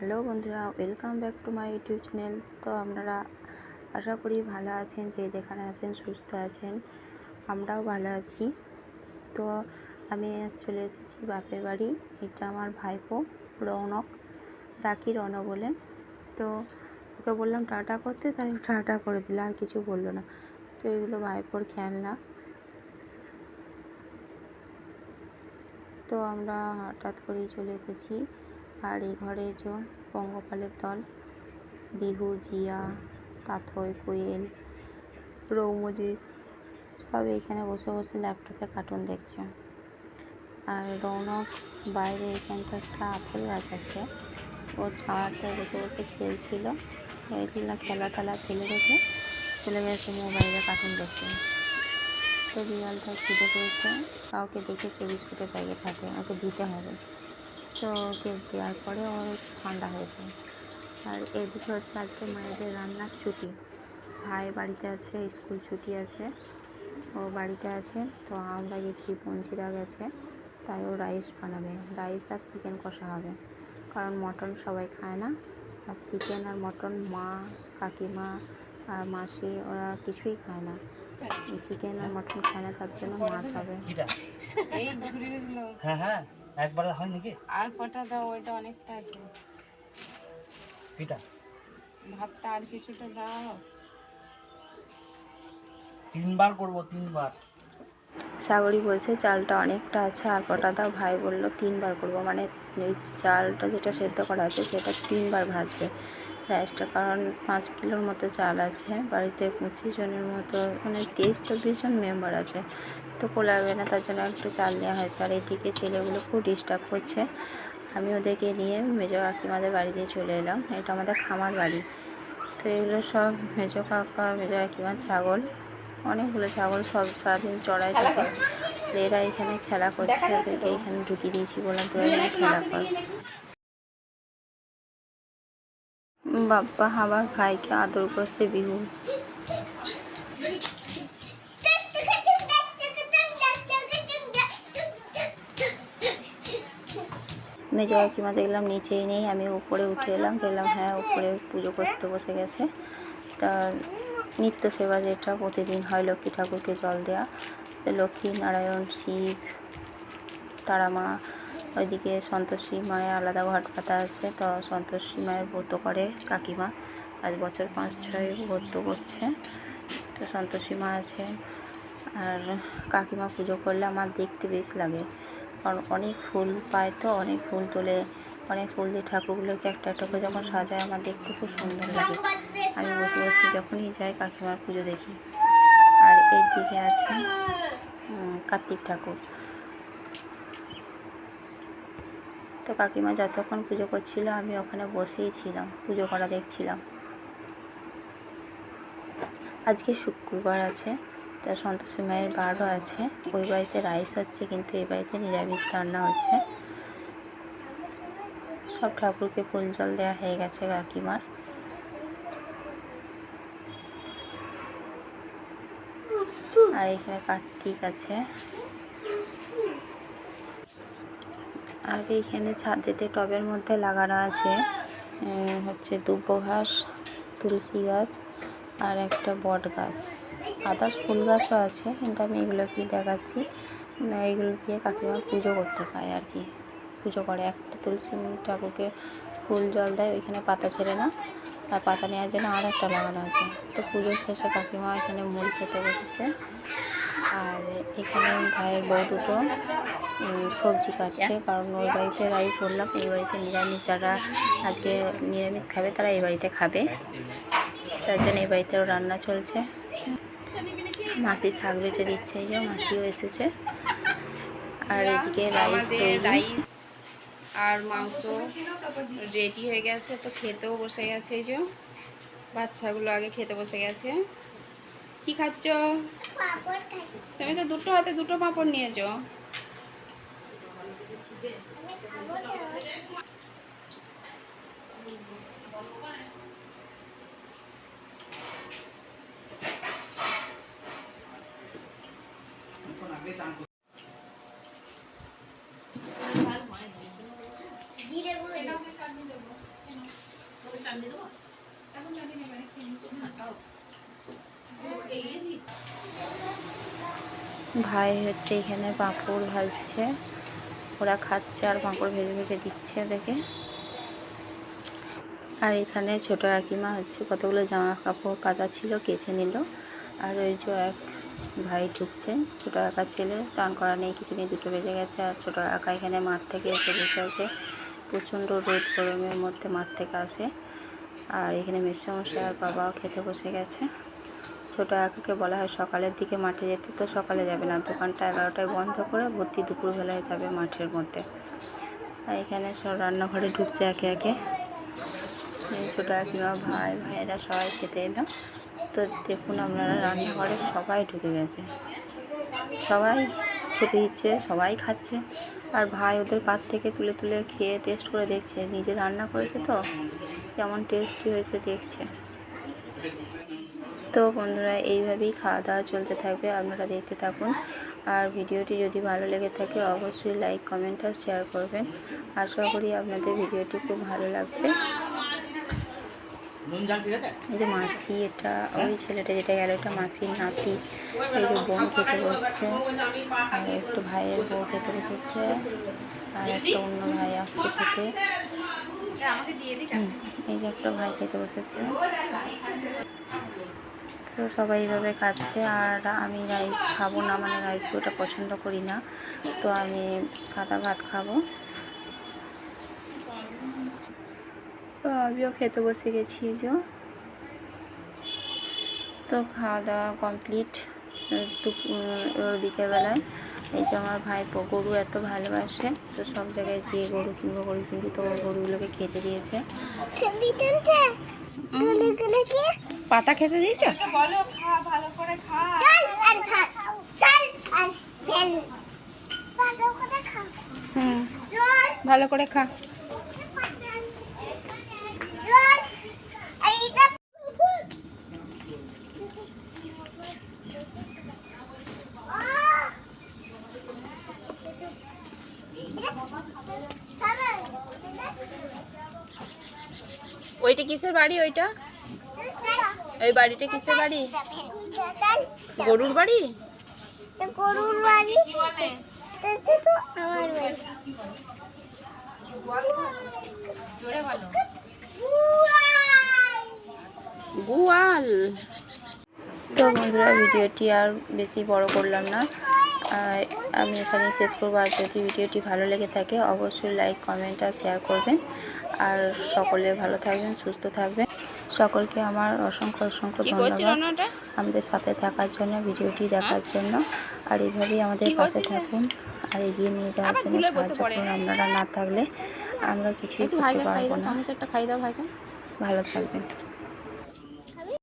Hello বন্ধুরা, welcome back to my YouTube channel. তো আপনারা আশা করি ভালো আছেন, যে যেখানে আছেন সুস্থ আছেন, আমরাও ভালো আছি। তো আমি চলে এসেছি বাপের বাড়ি, এটা আমার ভাইপো, রৌনক ডাকি রণ বলে। তো ওকে বললাম, টাটা করতে? তাই টাটা করে দিল, আর কিছু বলল না। তো এগুলো ভাইপোর খেলনা। তো আমরা হঠাৎ করেই চলে এসেছি। আর এই ঘরে যে পঙ্গপালের দল বিহু জিয়া তাথই কোয়েল রৌমজি সব এখানে বসে বসে ল্যাপটপে কার্টুন দেখছে। আর রৌনক বাইরে এখানটা একটা আপেল গাছ আছে ওর ছাওয়াটায় বসে বসে খেলছিল। এইগুলো খেলা টেলা ফেলে রেখে গেছে মোবাইলে কার্টুন দেখছে তো বিড়ালটা খিদে পেয়েছে কাউকে দেখে চব্বিশ বিস্কুটের প্যাকেট হাতে ওকে দিতে হবে। তো ওকে দেওয়ার পরে ওর ঠান্ডা হয়েছে। আর এদিকে হচ্ছে আজকে মায়েদের রান্নার ছুটি। ভাই বাড়িতে আছে স্কুল ছুটি আছে ও বাড়িতে আছে। তো আমরা গেছি পঞ্চিরা গেছে। তাই ও রাইস বানাবে। রাইস আর চিকেন কষা হবে। কারণ মটন সবাই খায় না। আর চিকেন আর মটন মা কাকিমা আর মাসি ওরা কিছুই খায় না। চিকেন আর মটন খায় না তার জন্য মাছ হবে। হ্যাঁ হ্যাঁ। একবারে হয় নাকি? আর কটা দাও ওইটা অনেকটা আছে। কিটা ভাতটা আর কিছুটা দাও। তিনবার করব তিনবার। সাগরী বলছে চালটা অনেকটা আছে আর কটা দাও? ভাই বলল তিনবার করব। মানে ওই চালটা যেটা সেদ্ধ করা আছে সেটা তিনবার ভাজবে। রাইসটা কারণ পাঁচ কিলোর মতো চাল আছে। বাড়িতে পঁচিশ জনের মতো মানে তেইশ, চব্বিশ জন মেম্বার আছে। তো কোলাবে না, তার জন্য একটু চাল নেওয়া হয়েছে। আর এদিকে ছেলেগুলো খুব ডিস্টার্ব করছে। আমি ওদেরকে নিয়ে মেজো কাকিমাদের বাড়িতে চলে এলাম। এটা আমাদের খামার বাড়ি। তো এগুলো সব মেজো কাকা, মেজো কাকিমার ছাগল, অনেকগুলো ছাগল সব সারাদিন চড়াই থাকে। এরা এখানে খেলা করছে। এখানে ঢুকিয়ে দিয়েছি বললাম এখানে খেলা কর বাপ্পা আবার ভাইকে আদর করছে বিহু। মেজো কাকিমা দেখলাম নিচেই নেই, আমি উপরে উঠে এলাম, দেখলাম হ্যাঁ উপরে পুজো করতে বসে গেছে। তার নিত্য সেবা যেটা প্রতিদিন হয় লক্ষ্মী ঠাকুরকে জল দেওয়া লক্ষ্মী নারায়ণ শিব, তারামা ওইদিকে সন্তোষী মায়ের আলাদা ঘট পাতা আছে, তো সন্তোষী মায়ের ব্রত করে কাকিমা। আজ বছর পাঁচ ছয় ব্রত করছে, তো সন্তোষী মা আছে। আর কাকিমা পুজো করলে আমার দেখতে বেশ লাগে। কারণ অনেক ফুল পায় তো, অনেক ফুল তোলে। অনেক ফুল দিয়ে ঠাকুরগুলোকে একটা একটা করে যখন সাজায়, আমার দেখতে খুব সুন্দর লাগে। আমি বসে বসে যখনই যাই কাকিমার পুজো দেখি। আর এই দিকে আছে কার্তিক ঠাকুর। তো কাকিমা যতক্ষণ পুজো করছিল, আমি ওখানে বসেই ছিলাম, পুজো করা দেখছিলাম। আজকে শুক্রবার আছে, তা সন্তোষী মায়ের বারও আছে, ওই বাড়িতে রাইস হচ্ছে, কিন্তু এই বাড়িতে নিরামিষ রান্না হচ্ছে। সব ঠাকুরকে ফুল জল দেওয়া হয়ে গেছে কাকিমার। আর এখানে কার্তিক আছে। আর এইখানে ছাদেতে টবের মধ্যে লাগানো আছে হচ্ছে দুব্বো ঘাস, তুলসী গাছ আর একটা বট গাছ। আদার্স ফুল গাছও আছে, কিন্তু আমি এগুলো কি দেখাচ্ছি এগুলো দিয়ে কাকিমা পুজো করতে পায় আর কি। পুজো করে। একটা তুলসী ঠাকুরকে ফুল জল দেয়, ওইখানে পাতা ছেড়ে না। আর পাতা নেওয়ার জন্য আর একটা লাগানো আছে। তো পুজোর শেষে কাকিমা এখানে মুড়ি খেতে বসেছে। আর এখানে ভাইয়ের বউ দুটো। সবজি কাটছে কারণ ওই বাড়িতে রাইস বললাম এই বাড়িতে নিরামিষ যারা আজকে নিরামিষ খাবে তারা এই বাড়িতে খাবে। তার জন্য এই বাড়িতেও রান্না চলছে। মাসি শাক বেচে দিচ্ছে এই যে মাসিও এসেছে। আর এদিকে রাইস রাইস আর মাংস রেডি হয়ে গেছে তো খেতেও বসে গেছে এই যে। বাচ্চাগুলো আগে খেতে বসে গেছে। কি খাচ্ছ। তুমি তো দুটো হাতে দুটো পাঁপড় নিয়েছো। ভাই হচ্ছে এখানে পাঁপড় ভাজছে। ওরা খাচ্ছে আর পাঁপড় ভেজে ভেজে দিচ্ছে ওদেরকে। আর এখানে ছোট কাকিমা হচ্ছে কতগুলো জামা কাপড় কাচা ছিল, কেচে নিল। আর ওই যে এক ভাই ঢুকছে, ছোট একা ছেলে, চান করা নেই কিছু নেই দুটো বেজে গেছে আর ছোট একা এখানে মাঠ থেকে এসে বসে আছে। প্রচণ্ড রোদ, গরমের মধ্যে মাঠ থেকে আসে। আর এখানে মেসমশাই আর বাবাও খেতে বসে গেছে। ছোট একাকে বলা হয়, সকালের দিকে মাঠে যেতে তো সকালে যাবে না। দোকানটা এগারোটায় বন্ধ করে ভর্তি দুপুরবেলায় যাবে মাঠের মধ্যে। আর এখানে সব রান্নাঘরে ঢুকছে একে একে। ছোটো কাকিমা ভাই, ভাইয়েরা সবাই খেতে এলো। তো দেখুন আপনারা, রান্নাঘরে সবাই ঢুকে গেছে। সবাই খেতে দিচ্ছে, সবাই খাচ্ছে। আর ভাই ওদের পাত থেকে তুলে তুলে খেয়ে টেস্ট করে দেখছে। নিজে রান্না করেছে তো? কেমন টেস্টি হয়েছে দেখছে। তো বন্ধুরা, এইভাবেই খাওয়া দাওয়া চলতে থাকবে। আপনারা দেখতে থাকুন। আর ভিডিওটি যদি ভালো লেগে থাকে, অবশ্যই লাইক কমেন্ট আর শেয়ার করবেন। আশা করি আপনাদের ভিডিওটি খুব ভালো লাগবে। যে মাসি, এটা ওই ছেলেটা যেটা গেল, এটা মাসির নাতি। এই যে বোন খেতে বসছে। আর একটু ভাইয়ের বউ খেতে বসেছে। আর একটা অন্য ভাই আসছে খেতে। এই যে একটা ভাই খেতে বসেছে। তো সবাই এইভাবে খাচ্ছে আর আমি রাইস খাব না মানে রাইস ওটা পছন্দ করি না। তো আমি সাদা ভাত খাব। তো আমিও খেতে বসে গেছি যে। তো খাওয়া দাওয়া কমপ্লিট ওর বিকেলবেলায়। এই যে আমার ভাই গরু এত ভালোবাসে তো সব জায়গায় যেয়ে গরু কিনবো গরু কিনবো তো গরুগুলোকে খেতে দিয়েছে। পাতা খেতে দিয়েছ? হুম ভালো করে খা। ওইটা কিসের বাড়ি ওইটা? ওই বাড়িটা কিসের বাড়ি? গরুর বাড়ি? গরুর বাড়ি আমার গোয়াল তো বন্ধুরা, ভিডিওটি আর বেশি বড় করলাম না। আমি এখানে শেষ করব। আর যদি ভিডিওটি ভালো লেগে থাকে, অবশ্যই লাইক কমেন্ট আর শেয়ার করবেন। আর সকলে ভালো থাকবেন, সুস্থ থাকবেন। সকলকে আমার অসংখ্য অসংখ্য ধন্যবাদ। আমাদের সাথে থাকার জন্য ভিডিওটি দেখার জন্য। আর এইভাবেই আমাদের কাছে পাশে থাকুন আর এগিয়ে নিয়ে যাওয়ার জন্য সাহায্য করুন। আপনারা না থাকলে আমরা কিছুই করতে পারব না। ভালো থাকবেন।